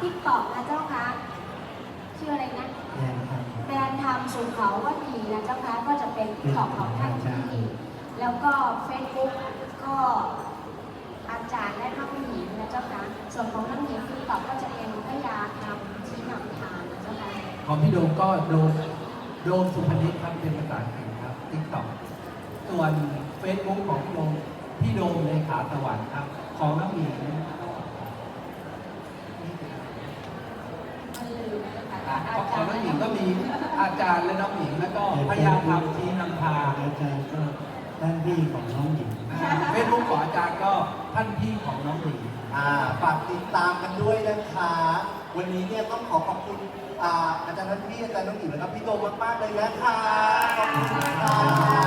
ทิกตอกนะเจ้าคะชื่ออะไรนะแรงครับ แบรนด์ทำสู่เขาก็ดีนะเจ้าคะก็จะเป็นทิกตอกของท่านที่แล้วก็เฟซบุ๊กก็อาจารย์และน้องหญิงนะเจ้าคะส่วนของน้องหญิงทิกตอกก็จะเป็นพยาธรรมชี้นำทางนะเจ้าคะของพี่โดมก็โดมโดมสุพนิชครับเป็นภาษาอังกฤษครับติ๊กต็อกส่วนเฟซบุ๊กของพี่โดมพี่โดมเลขาสวรรค์ครับ ของน้องหญิง มันลืมนะเจ้า อะ ค่ะ ของของน้องหญิงก็มีอาจารย์และน้องหญิงแล้วก็พยาธรรมชี้นำทางอาจารย์ก็ท่านพี่ของน้องหญิงเฟซบุ๊กของอาจารย์ก็ท่านพี่ของน้องหญิงอ่าฝากติดตามกันด้วยนะคะ วันนี้เนี่ยต้องขอขอบคุณอ่าอาจารย์นัทพี่อาจารย์น้องหญิงแล้วก็พี่โดมมากๆเลยนะคะขอบคุณค่ะ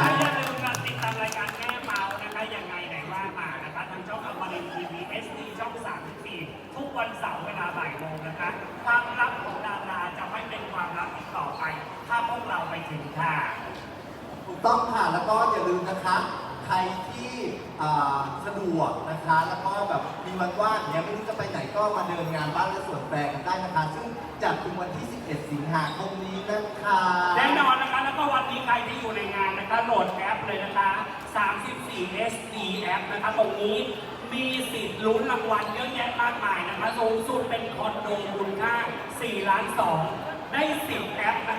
และอย่าลืมนะติดตามรายการแม่เมานะคะยังไงไหนว่ามานะคะทางช่องอมรินทีวีเอสดีช่อง 34 ทุกวันเสาร์เวลาบ่าย ถึงค่ะ ถูกต้องค่ะ แล้วก็อย่าลืมนะคะ ใครที่อ่าสะดวกนะคะ แล้วก็แบบมีวันว่างเนี่ยไม่รู้จะไปไหนก็มาเดินงานบ้านและสวนแปลงกันได้นะคะ ซึ่งจัดถึงวันที่ 11 สิงหาคมนี้นะคะแน่นอนนะคะ แล้วก็วันนี้ใครที่อยู่ในงานนะคะ โหลดแอปเลยนะคะ 34 SD แอปนะคะ ตรงนี้มีสิทธิ์ลุ้นรางวัลเยอะแยะมากมายนะคะ สูงสุดเป็นคอนโดมูลค่า4ล้าน2ได้10แอปนะคะ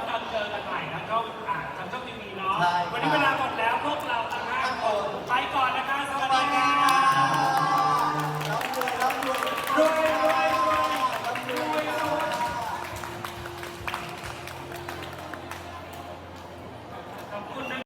วนะคะเราก็จะเจอกันใหม่ทางช่องอ่าทางช่องทีวีเนาะ ใช่ครับวันนี้เว